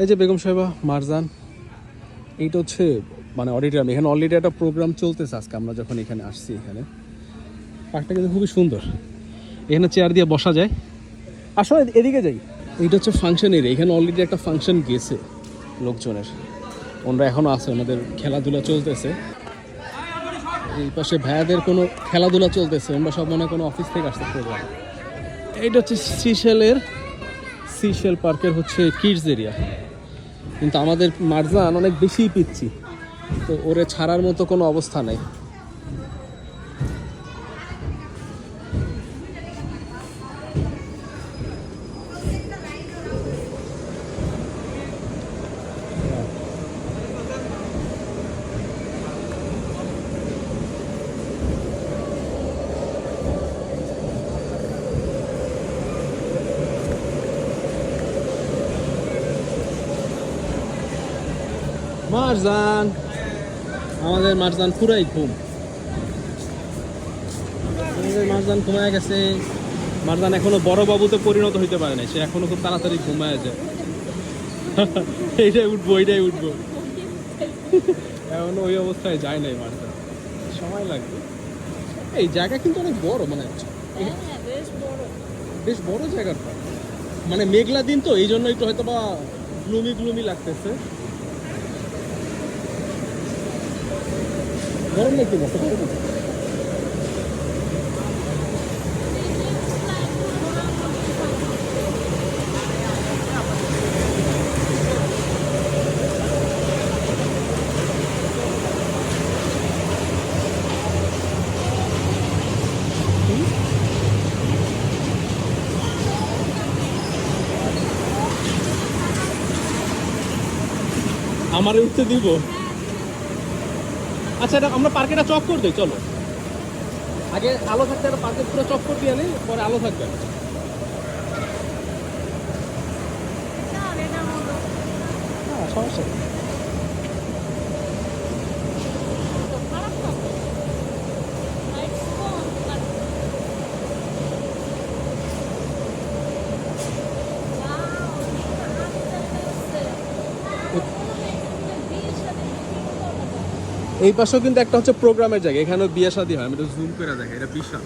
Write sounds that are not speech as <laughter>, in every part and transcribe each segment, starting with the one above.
এই যে বেগম সাহেবা, মারজান, এইটা হচ্ছে মানে অডিটোরিয়াম এখানে অলরেডি একটা প্রোগ্রাম চলতেছে আজকে, আমরা যখন এখানে আসছি এখানে। পার্কটা কিন্তু খুবই সুন্দর। এখানে চেয়ার দিয়ে বসা যায়। আসো এ- এদিকে যাই। এইটা হচ্ছে ফাংশন এরিয়া এখানে অলরেডি একটা ফাংশন গেছে লোকজনের। ওনারা এখনও আছে, ওনাদের খেলাধুলা চলতেছে। এই পাশে ভাইয়াদের কোনো খেলাধুলা চলতেছে আমরা সব মনে কোনো অফিস থেকে আসতে প্রোগ্রাম এইটা হচ্ছে সিশেলের সিশেল পার্কের হচ্ছে কিডস এরিয়া কিন্তু আমাদের মারজান অনেক বেশি পিচ্ছি। তো ওরে ছাড়ার মতো কোনো অবস্থা নেই। মারজান আমাদের মারজান পুরাই ঘুম আমাদের মারজান ঘুমায় গেছে। মারজান এখনও বড় বাবুতে পরিণত হইতে পারে না সে এখনও খুব তাড়াতাড়ি ঘুমায় যায়। <laughs> এইটাই উঠবো এইটাই উঠবো। <laughs> এখন ওই অবস্থায় যায় নাই মারজান সময় লাগবে। এই জায়গা কিন্তু অনেক বড় মানে হ্যাঁ বেশ বড়। বেশ বড় জায়গাটা মানে মেঘলা দিন তো এই জন্য একটু হয়তো বা গ্লুমি গ্লুমি লাগতেছে। লাগতে বসে আমারে উঠতে দিব? আচ্ছা এটা আমরা পার্কেটা চক করে দিই চলো। আগে আলো থাকতে একটা পার্কে পুরো চক দিয়ে নেই পরে আলো থাকবে। হ্যাঁ সমস্যা নেই। খারাপ না তো লাইটস কম বাট এই পাশেও কিন্তু একটা হচ্ছে প্রোগ্রামের জায়গা এখানেও বিয়ে শাদী হয়। আমি তো জুম করে দেখি এটা বিশাল।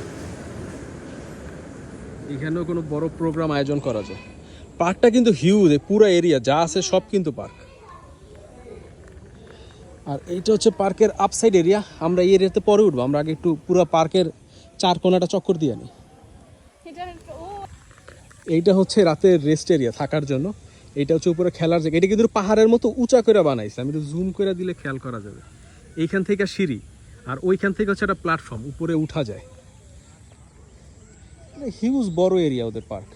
এখানেও কোনো বড় প্রোগ্রাম আয়োজন করা যায়। পার্কটা কিন্তু হিউজ পুরো এরিয়া যা আছে সব কিন্তু পার্ক। আর এইটা হচ্ছে পার্কের আপসাইড এরিয়া আমরা এই এরিয়াতে পরে উঠবো আমরা আগে একটু পুরো পার্কের চার কোনাটা চক্কর দিয়ে নিই এটা একটা এইটা হচ্ছে রাতের রেস্ট এরিয়া থাকার জন্য। এইটা হচ্ছে উপরে খেলার জায়গা এটা কিন্তু পাহাড়ের মতো উঁচা করে বানাইছে। আমি একটু জুম করে দিলে খেয়াল করা যাবে। এইখান থেকে সিঁড়ি, আর ওইখান থেকে হচ্ছে একটা প্ল্যাটফর্ম উপরে উঠা যায়। হিউজ বড় এরিয়া ওদের পার্ক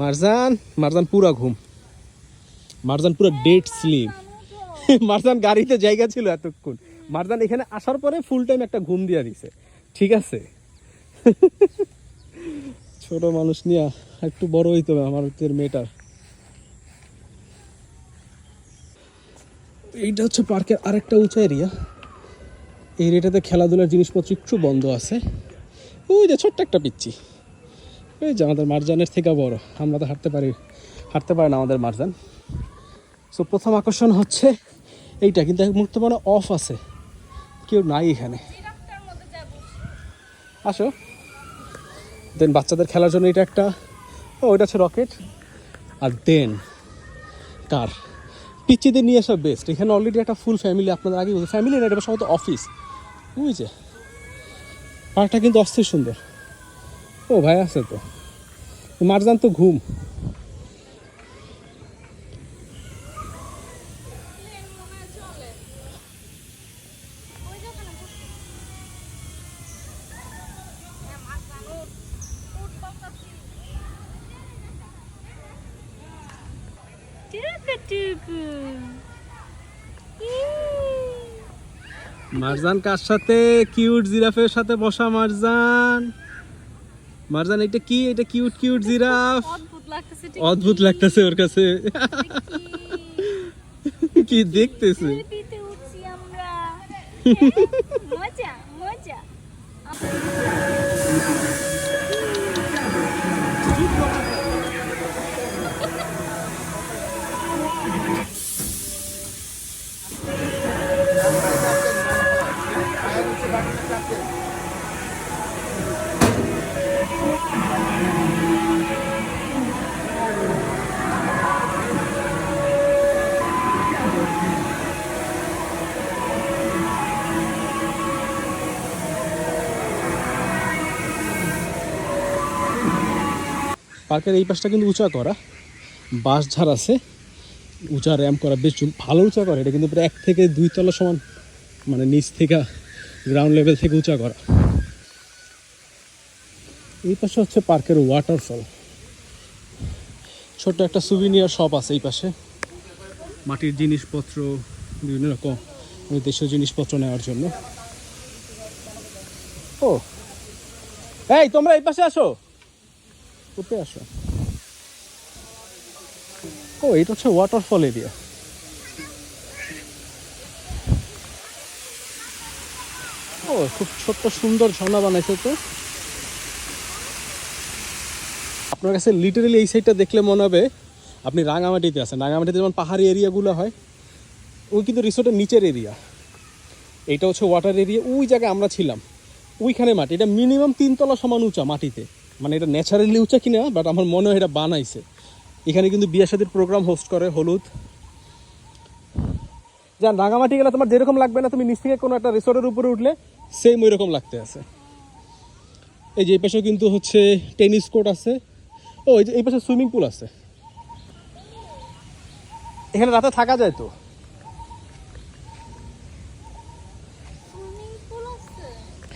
মারজান মারজান পুরা ঘুম। মারজান পুরো ডেট স্লিপ মারজান গাড়িতে জায়গা ছিল এতক্ষণ। মারজান এখানে আসার পরে ফুল টাইম একটা ঘুম দিয়া দিছে। ঠিক আছে? <laughs> ছোট মানুষ নিয়ে একটু বড় হইতে হবে আমার মেয়েটার। এইটা হচ্ছে পার্কের আরেকটা উঁচা এরিয়া এই এরিয়াটাতে খেলাধুলার জিনিসপত্র একটু বন্ধ আছে। ওই যে ছোট্ট একটা পিচ্ছি ওই যে আমাদের মারজানের থেকে বড়। আমরা তো হাঁটতে পারি হাঁটতে পারি না আমাদের মারজান। সো প্রথম আকর্ষণ হচ্ছে এইটা, কিন্তু এক মুহূর্তে মানে অফ আছে। কেউ নাই এখানে। আসো। দেন বাচ্চাদের খেলার জন্য এটা একটা, ও ওইটা হচ্ছে রকেট। আর দেন, কার? পিচ্চিদের নিয়ে আসা বেস্ট এখানে অলরেডি একটা ফুল ফ্যামিলি আপনাদের আগে ফ্যামিলি না এটা সম্ভবত অফিস বুঝেছে পার্কটা কিন্তু অস্থির সুন্দর। ও ভাই, আছে তো। মারজান তো ঘুম প্লেন মনে হয় চলে ওই দোকানে বসে হ্যাঁ মাছ জানো উঠ পাকাচ্ছি টুকু টুকু মারজান কার সাথে কিউট জিরাফের সাথে বসা মারজান? মারজান এটা কি? এটা কিউট কিউট জিরাফ? অদ্ভুত লাগতেছে ওর কাছে। কি? দেখতেছে? আমরা। <laughs> পার্কের এই পাশটা কিন্তু উঁচা করা। বাঁশ ঝাড় আছে। উঁচা র্যাম্প করা, বেশ ভালো উঁচা করা। এটা কিন্তু প্রায় এক থেকে দুই তলা সমান মানে নিচ থেকে গ্রাউন্ড লেভেল থেকে উঁচা করা। এই পাশে হচ্ছে পার্কের ওয়াটারফল ছোট্ট একটা সুভিনিয়ার শপ আছে এই পাশে। মাটির জিনিসপত্র, বিভিন্ন রকম দেশীয় জিনিসপত্র নেওয়ার জন্য। ও। এই, তোমরা এই পাশে আসো। কোথায় আসো। ও, এটা হচ্ছে ওয়াটারফল এরিয়া ও, খুব ছোট্ট সুন্দর ঝর্ণা বানাইছে তো। আপনার কাছে লিটারেলি এই সাইডটা দেখলে মনে হবে আপনি রাঙামাটিতে আছেন। রাঙামাটিতে যেমন পাহাড়ি এরিয়াগুলো হয়, ওই কিন্তু রিসোর্টের নিচের এরিয়া এইটা হচ্ছে ওয়াটার এরিয়া ওই জায়গায় আমরা ছিলাম। ওইখানে মাটি, এটা মিনিমাম তিনতলা সমান উঁচা মাটিতে। মানে এটা ন্যাচারালি উঁচা কিনা বাট আমার মনে হয় এটা বানাইছে। এখানে কিন্তু বিয়ে শাদির প্রোগ্রাম হোস্ট করে হলুদ। যা রাঙামাটি গেলে তোমার যেরকম লাগবে না তুমি নিচ থেকে কোনো একটা রিসোর্টের উপরে উঠলে সেম ওই রকম লাগতে আছে। এই যে এই পাশে কিন্তু হচ্ছে টেনিস কোর্ট আছে। ও এই যে এই পাশে সুইমিং পুল আছে। এখানে রাতে থাকা যায় তো?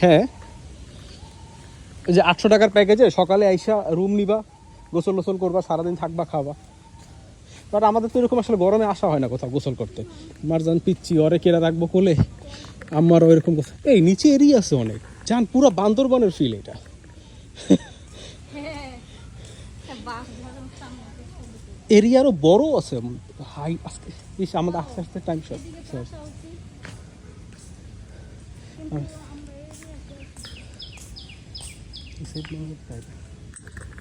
হ্যাঁ। এই যে আটশো টাকার প্যাকেজে সকালে আইসা রুম নিবা গোসল টোসল করবা সারাদিন থাকবা খাবা। বাট আমাদের তো এরকম আসলে গরমে আসা হয় না কোথাও গোসল করতে। মারজান পিচ্ছি অরে কেরা রাখব কোলে? আমারও এরকম গোসল- এই নিচে এরিয়া আছে অনেক। যান পুরো বান্দরবনের ফিল এটা। বাস ধরার সামনে এরিয়া আরও বড় আছে। হাই আজকে আমাদের আস্তে আস্তে টাইম শর্ট আসা উচিত কিন্তু আমরা এই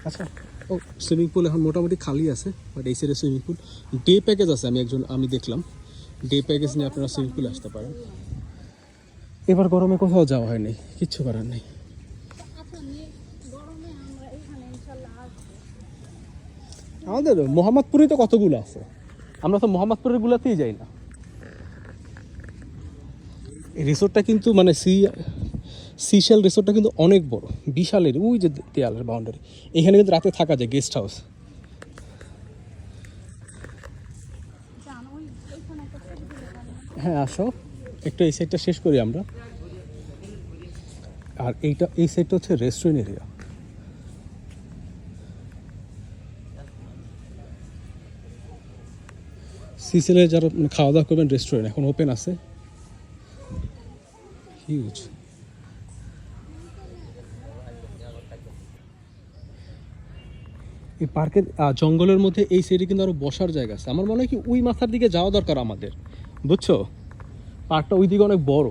আচ্ছা ও সুইমিং পুল এখন মোটামুটি খালি আছে বাট এই সাইডে সুইমিং পুল ডে প্যাকেজ আছে, আমি একজন, আমি দেখলাম। ডে প্যাকেজ নিয়ে আপনারা সুইমিং পুলে আসতে পারেন। এবার গরমে কোথাও যাওয়া হয়নি কিচ্ছু করার নেই। আমাদের মোহাম্মদপুরে তো কতগুলো আছে? আমরা তো মোহাম্মদপুরের গুলাতেই যাই না। রিসোর্টটা কিন্তু মানে সি সিশেল রিসোর্টটা কিন্তু অনেক বড়, বিশালের, ওই যে দেয়ালের বাউন্ডারি এখানে কিন্তু রাতে থাকা যায় গেস্ট হাউস। হ্যাঁ আসো। একটু এই সাইডটা শেষ করি আমরা। আর এইটা, এই সাইডটা হচ্ছে রেস্টুরেন্ট এরিয়া সিসিলে যারা খাওয়া দাওয়া করবেন রেস্টুরেন্ট এখন ওপেন আছে। হিউজ এই পার্কের জঙ্গলের মধ্যে এই সাইডে কিন্তু আরও বসার জায়গা আছে। আমার মনে হয় কি ওই মাথার দিকে যাওয়া দরকার আমাদের। বুঝছ? পার্কটা ওই দিকে অনেক বড়।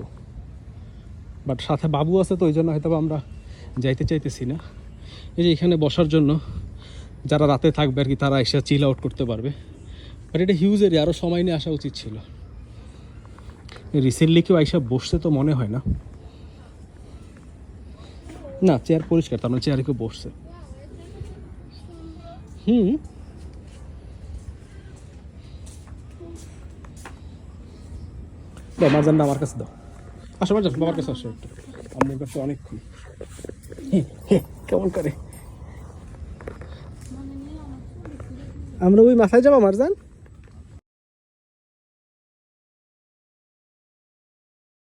বাট সাথে বাবু আছে তো, ওই জন্য হয়তো আমরা যাইতে চাইতেছি না। এই যে এখানে বসার জন্য যারা রাতে থাকবে আর কি, তারা এসে চিল আউট করতে পারবে। বাট এটা হিউজ এরিয়া আরও সময় নিয়ে আসা উচিত ছিল। রিসেন্টলি কেউ আইসা বসতে তো মনে হয় না। না চেয়ার পরিষ্কার, তার মানে চেয়ারে কেউ বসছে। হুম দাও মারজানটা আমার কাছে দাও। আসো মারজান বাবার কাছে আসো একটু। আমার কাছে অনেকক্ষণ। কেমন করে? আমরা ওই মাথায় যাব মারজান